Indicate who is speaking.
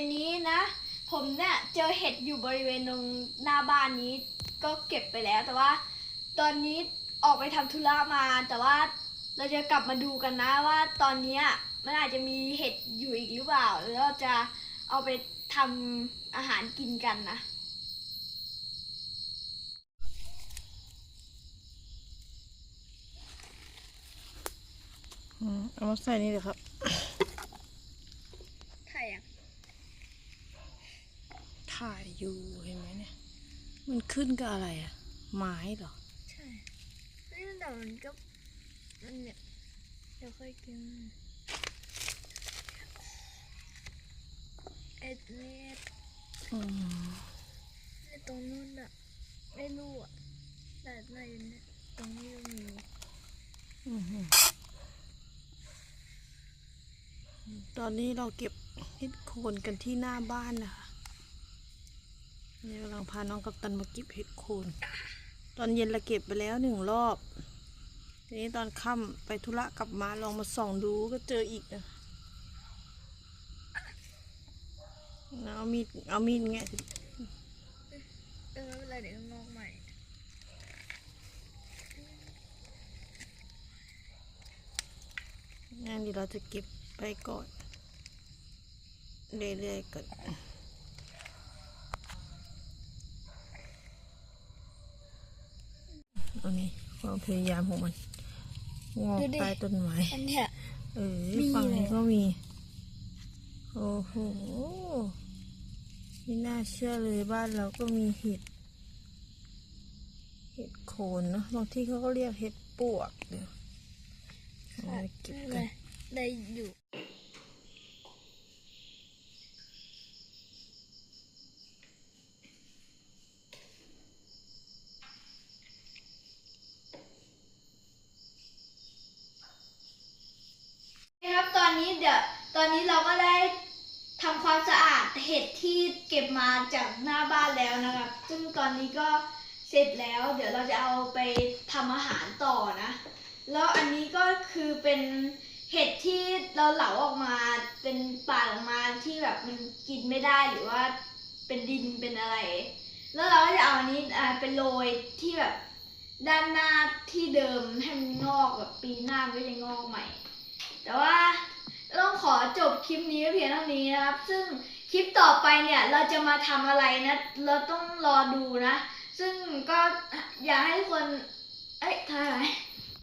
Speaker 1: อันนี้นะ ผมเนี่ยเจอเห็ดอยู่บริเวณตรงหน้าบ้านนี้ก็เก็บไปแล้ว แต่ว่า ตอนนี้ออกไปทำธุระมา แต่ว่าเราจะกลับมาดูกันนะว่าตอนเนี้ยมันอาจจะมีเห็ดอยู่อีกหรือเปล่าแล้วเราจะเอาไปทำอาหารกินกันนะ
Speaker 2: อืมเอามาใส่นี่เลยครับ
Speaker 1: ใช่อะ
Speaker 2: ถ่ายอยู่เห็นไหมเนี่ย มันขึ้นกับอะไรอะไม้เหรอ
Speaker 1: ใช่นี่เดี๋ยวมันก็มันเนี่ยเดี๋ยวค่อยกินเอ็ดเนี่ย
Speaker 2: อืม
Speaker 1: ในตรงนู้นอะไม่รู้อะแต่ในเนี่ยตรงนี้ก็มี
Speaker 2: อืมตอนนี้เราเก็บเห็ดโคนกันที่หน้าบ้านนะคะ นี่กำลังพาน้องกัปตันมาเก็บเห็ดโคน ตอนเย็นเราเก็บไปแล้วหนึ่งรอบ ทีนี้ตอนค่ำไปธุระกลับมาลองมาส่องดูก็เจออีกนะเอามีดเอามีดแงะสิ
Speaker 1: เออไม่เป็นไรเดี๋ยวงอกใหม่
Speaker 2: งั้นเดี๋ยวเราจะเก็บไปก่อนเรื่อยๆก่อน อันนี้ความพยายามของมันงอกใต้ต้นไม้
Speaker 1: อันเนี้ย
Speaker 2: เออ
Speaker 1: มี
Speaker 2: ฝั่งนี้
Speaker 1: เลย
Speaker 2: ก็มี โอ้โหไม่น่าเชื่อเลยบ้านเราก็มีเห็ด เห็ดโคนเนอะบางที่เขาก็เรียกเห็ดปวกเดี๋ยวเอาไปเก็บ
Speaker 1: ไม่เป็นไร
Speaker 2: กัน
Speaker 1: ได้อยู่ นะครับตอนนี้ เดี๋ยวตอนนี้เราก็ได้ทำความสะอาดเห็ดที่เก็บมาจากหน้าบ้านแล้วนะครับ ซึ่งตอนนี้ก็เสร็จแล้ว เดี๋ยวเราจะเอาไปทำอาหารต่อนะ แล้วอันนี้ก็คือเป็นเห็ดที่เราเหลาออกมาเป็นป่าออกมาที่แบบมันกินไม่ได้หรือว่าเป็นดินเป็นอะไร แล้วเราก็จะเอาอันนี้อ่าเป็นโรยที่แบบด้านหน้าที่เดิมให้มันงอกแบบปีหน้ามันก็จะงอกใหม่ แต่ว่า ต้องขอจบคลิปนี้เพียงเท่านี้นะครับ ซึ่งคลิปต่อไปเนี่ยเราจะมาทำอะไรนะ เราต้องรอดูนะ ซึ่งก็อยากให้ทุกคน เอ้ยทำไร